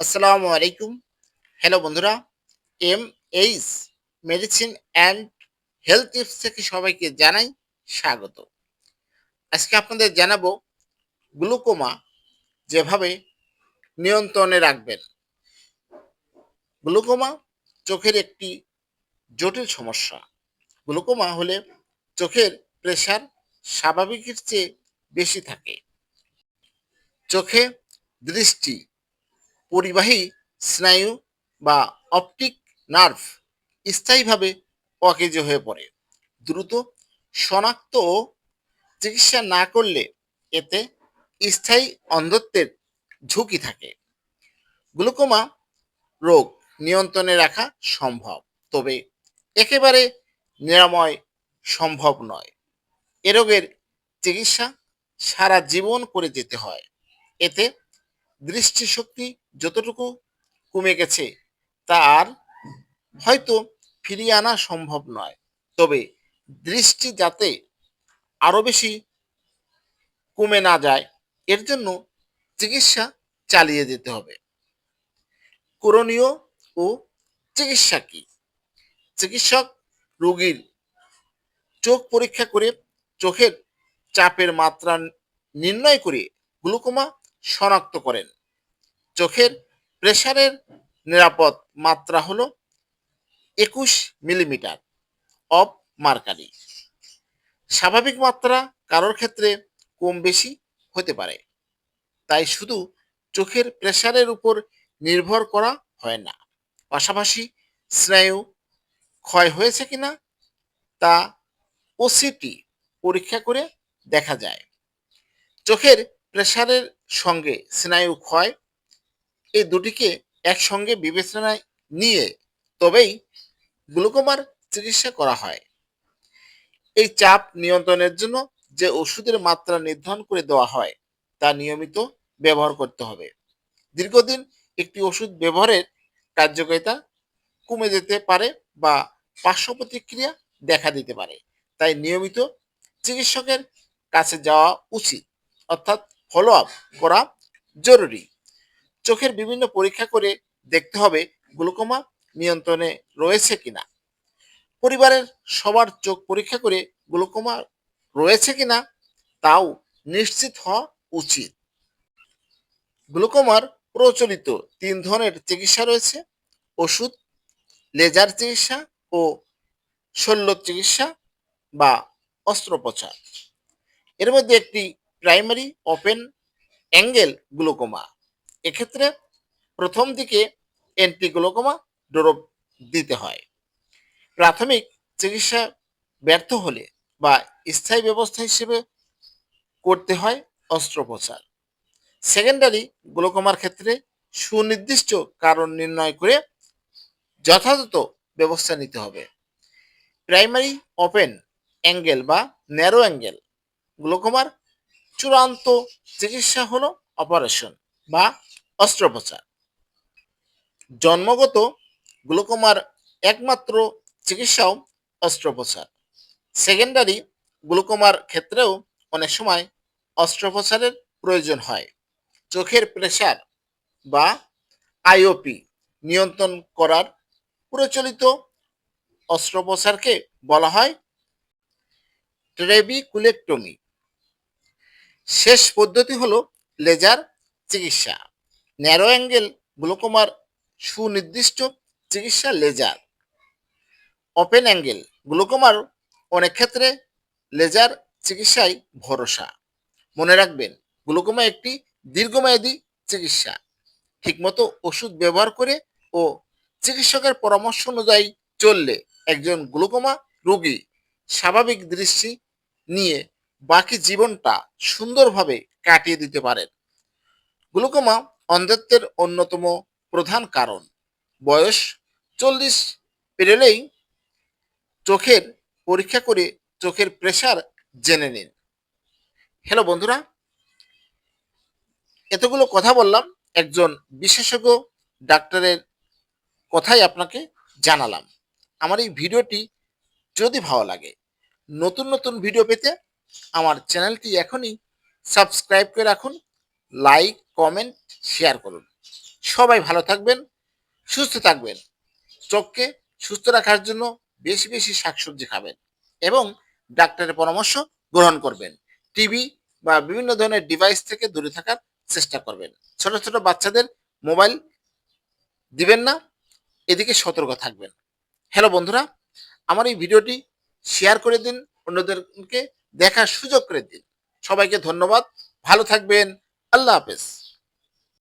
আসসালামু আলাইকুম। হ্যালো বন্ধুরা M H medicine and health tips থেকে সবাইকে জানাই স্বাগত। আজকে আপনাদের জানাব গ্লুকোমা যেভাবে নিয়ন্ত্রণে রাখবেন। গ্লুকোমা চোখের একটি জটিল সমস্যা। গ্লুকোমা হলে চোখের প্রেশার স্বাভাবিকের চেয়ে বেশি থাকে। চোখে দৃষ্টি পরিবাহী, স্নায়ু বা অপটিক নার্ভ স্থায়ীভাবে অকেজ হয়ে পড়ে। দ্রুত শনাক্ত চিকিৎসা না করলে এতে স্থায়ী অন্ধত্বের ঝুঁকি থাকে। গ্লুকোমা রোগ নিয়ন্ত্রণে রাখা সম্ভব, তবে একেবারে নিরাময় সম্ভব নয়। এ রোগের চিকিৎসা সারা জীবন করে যেতে হয়। এতে দৃষ্টিশক্তি যতটুকু কমে গেছে, তা আর হয়তো ফিরিয়ে আনা সম্ভব নয়। তবে দৃষ্টি যাতে আরও বেশি কমে না যায়, এর জন্য চিকিৎসা চালিয়ে যেতে হবে। করণীয় ও চিকিৎসা কি? চিকিৎসক রোগীর চোখ পরীক্ষা করে চোখের চাপের মাত্রা নির্ণয় করে গ্লুকোমা শনাক্ত করেন। চোখের প্রেসারের নিরাপদ মাত্রা হলো একুশ মিলিমিটার অফ মার্কারি। স্বাভাবিক মাত্রা কারোর ক্ষেত্রে কম বেশি হতে পারে। তাই শুধু চোখের প্রেসারের উপর নির্ভর করা হয় না। পাশাপাশি স্নায়ু ক্ষয় হয়েছে কিনা তা ওসিটি পরীক্ষা করে দেখা যায়। চোখের প্রেসারের সঙ্গে স্নায়ু ক্ষয় এই দুটিকে একসঙ্গে বিবেচনায় নিয়ে তবেই গ্লুকোমার চিকিৎসা করা হয়। এই চাপ নিয়ন্ত্রণের জন্য যে ওষুধের মাত্রা নির্ধারণ করে দেওয়া হয়, তা নিয়মিত ব্যবহার করতে হবে। দীর্ঘদিন একটি ওষুধ ব্যবহারের কার্যকারিতা কমে যেতে পারে বা পার্শ্ব প্রতিক্রিয়া দেখা দিতে পারে। তাই নিয়মিত চিকিৎসকের কাছে যাওয়া উচিত। অর্থাৎ ফলো আপ করা জরুরি। চোখের বিভিন্ন পরীক্ষা করে দেখতে হবে গ্লুকোমা নিয়ন্ত্রণে রয়েছে কিনা। পরিবারের সবার চোখ পরীক্ষা করে গ্লুকোমা রয়েছে কিনা তাও নিশ্চিত হওয়া উচিত। গ্লুকোমার প্রচলিত তিন ধরনের চিকিৎসা রয়েছে, ওষুধ, লেজার চিকিৎসা ও শল্য চিকিৎসা বা অস্ত্রোপচার। এর মধ্যে একটি প্রাইমারি ওপেন অ্যাঙ্গেল গ্লুকোমা। এক্ষেত্রে প্রথম দিকে অ্যান্টিগ্লোকোমা ড্রপ দিতে হয়। প্রাথমিক চিকিৎসা ব্যর্থ হলে বা স্থায়ী ব্যবস্থা হিসেবে করতে হয় অস্ত্রোপচার। সেকেন্ডারি গ্লোকোমার ক্ষেত্রে সুনির্দিষ্ট কারণ নির্ণয় করে যথাযথ ব্যবস্থা নিতে হবে। প্রাইমারি ওপেন অ্যাঙ্গেল বা ন্যারো অ্যাঙ্গেল গ্লোকোমার চূড়ান্ত চিকিৎসা হলো অপারেশন বা অস্ত্রোপচার। জন্মগত গ্লুকোমার একমাত্র চিকিৎসাও অস্ত্রোপচার। সেকেন্ডারি গ্লুকোমার ক্ষেত্রেও অনেক সময় অস্ত্রোপচারের প্রয়োজন হয়। চোখের প্রেশার বা আইওপি নিয়ন্ত্রণ করার প্রচলিত অস্ত্রোপচারকে বলা হয় ট্রেবিকুলেক্টমি। শেষ পদ্ধতি হলো লেজার চিকিৎসা। ন্যারো অ্যাঙ্গেল গ্লুকোমার সুনির্দিষ্ট চিকিৎসা লেজার ওপেন অ্যাঙ্গেল গ্লুকোমার অনেক ক্ষেত্রে লেজার চিকিৎসায় ভরসা। মনে রাখবেন গ্লুকোমা একটি দীর্ঘমেয়াদী চিকিৎসা। ঠিকমতো ওষুধ ব্যবহার করে ও চিকিৎসকের পরামর্শ অনুযায়ী চললে একজন গ্লুকোমা রোগী স্বাভাবিক দৃষ্টি নিয়ে বাকি জীবনটা সুন্দরভাবে কাটিয়ে দিতে পারেন। গ্লুকোমা অন্ধত্বের অন্যতম প্রধান কারণ। বয়স চল্লিশ পেরোলেই চোখের পরীক্ষা করে চোখের প্রেশার জেনে নিন। হ্যালো বন্ধুরা, এতগুলো কথা বললাম, একজন বিশেষজ্ঞ ডাক্তারের কথাই আপনাকে জানালাম। আমার এই ভিডিওটি যদি ভালো লাগে, নতুন নতুন ভিডিও পেতে আমার চ্যানেলটি এখনই সাবস্ক্রাইব করে রাখুন লাইক কমেন্ট শেয়ার করুন। সবাই ভালো থাকবেন, সুস্থ থাকবেন। চোখকে সুস্থ রাখার জন্য বেশি বেশি শাকসবজি খাবেন এবং ডাক্তারের পরামর্শ গ্রহণ করবেন। টিভি বা বিভিন্ন ধরনের ডিভাইস থেকে দূরে থাকার চেষ্টা করবেন। ছোট ছোট বাচ্চাদের মোবাইল দিবেন না, এদিকে সতর্ক থাকবেন। হ্যালো বন্ধুরা, আমার এই ভিডিওটি শেয়ার করে দিন, অন্যদেরকে দেখার সুযোগ করে দিন। সবাইকে ধন্যবাদ, ভালো থাকবেন। আল্লাহ হাফেজ।